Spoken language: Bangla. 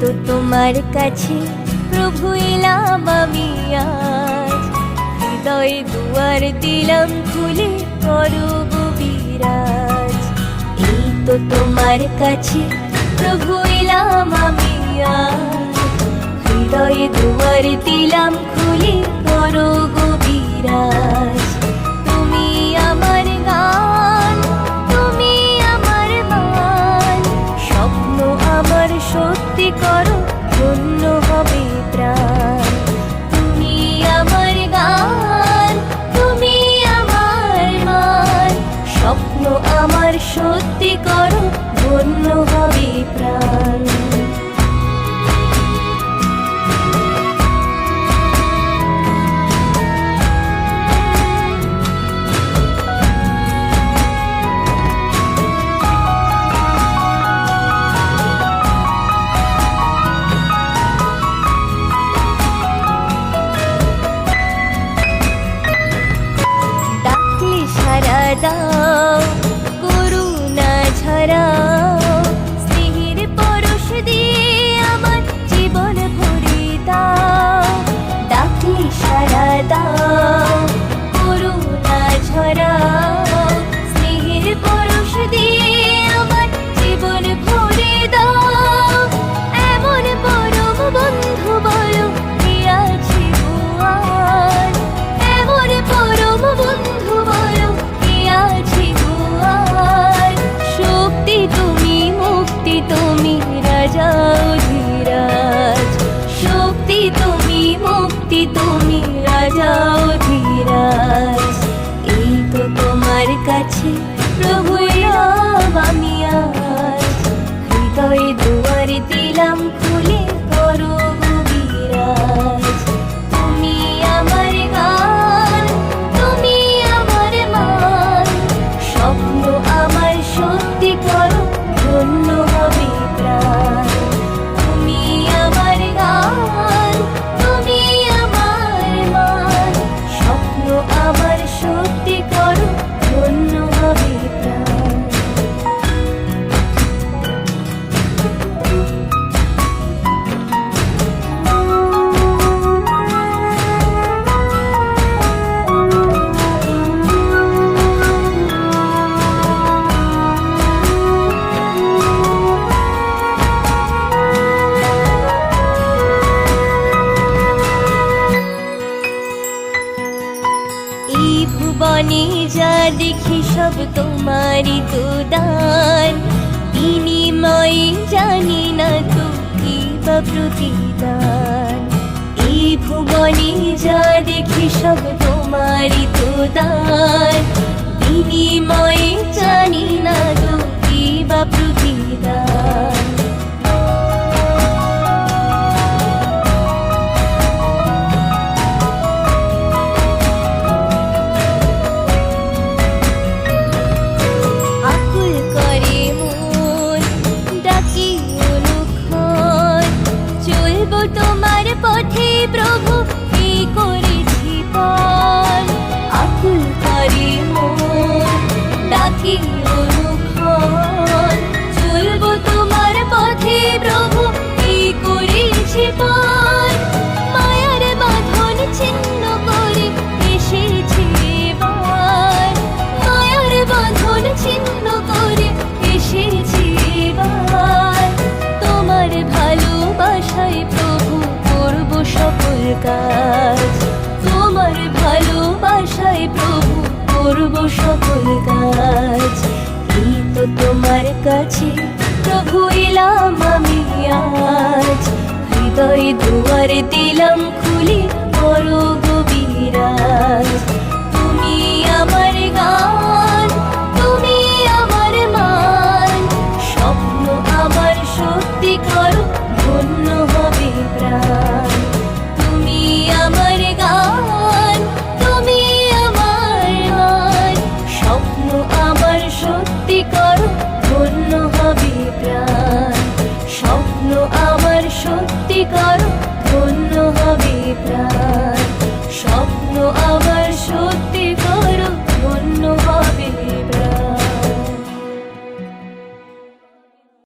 তোমার কাছে প্রভু এলাম আমি আজ। হৃদয় দুয়ার দিলাম খুলে করব বিরাজ। এই তো তোমার কাছে প্রভু এলাম আমি আজ। হৃদয় দুয়ার দিলাম খুলে করো 等待。তুমি রাজা ধীরাজ এই তো তোমার কাছে ভুবনে যা দেখি সব তোমারই তো দান বিনিময়ে জানি না তো কি বা প্রতিদান। এই ভুবনে যা দেখি সব তোমারই তো দান বিনিময়ে জানি না তো কি বা প্রতিদান। ডাকি অনুক্ষণ চলবো তোমার পথে এই করেছি বাঁধন ছিন্ন করে বাঁধন ছিন্ন করে তোমার ভালোবাসায় প্রভু করব কাজ। করব সকল কাজ। এই তো তোমার কাছে প্রভু এলাম আমি আজ। হৃদয় দুয়ার দিলাম স্বপ্ন আবার সত্যি